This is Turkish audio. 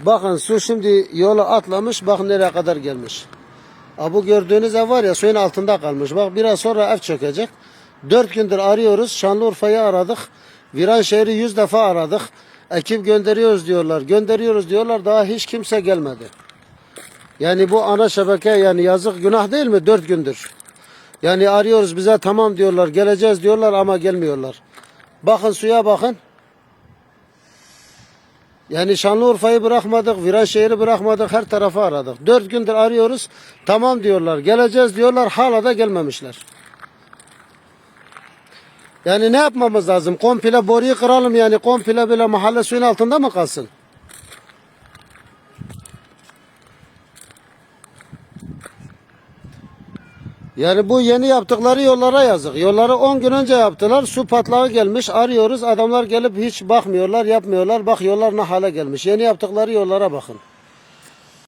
Bakın su şimdi yolu atlamış. Bakın nereye kadar gelmiş. Ha, bu gördüğünüz ev var ya suyun altında kalmış. Bak biraz sonra ev çökecek. Dört gündür arıyoruz. Şanlıurfa'yı aradık. Viranşehir'i yüz defa aradık. Ekip gönderiyoruz diyorlar. Gönderiyoruz diyorlar. Daha hiç kimse gelmedi. Yani bu ana şebeke yani yazık günah değil mi? Dört gündür. Yani arıyoruz bize tamam diyorlar. Geleceğiz diyorlar ama gelmiyorlar. Bakın suya bakın. Yani Şanlıurfa'yı bırakmadık, Viranşehir'i bırakmadık, her tarafı aradık. Dört gündür arıyoruz, tamam diyorlar, geleceğiz diyorlar, hala da gelmemişler. Yani ne yapmamız lazım? Komple boruyu kıralım yani komple böyle mahalle suyun altında mı kalsın? Yani bu yeni yaptıkları yollara yazık. Yolları 10 gün önce yaptılar. Su patlağı gelmiş. Arıyoruz. Adamlar gelip hiç bakmıyorlar, yapmıyorlar. Bak yollar ne hale gelmiş. Yeni yaptıkları yollara bakın.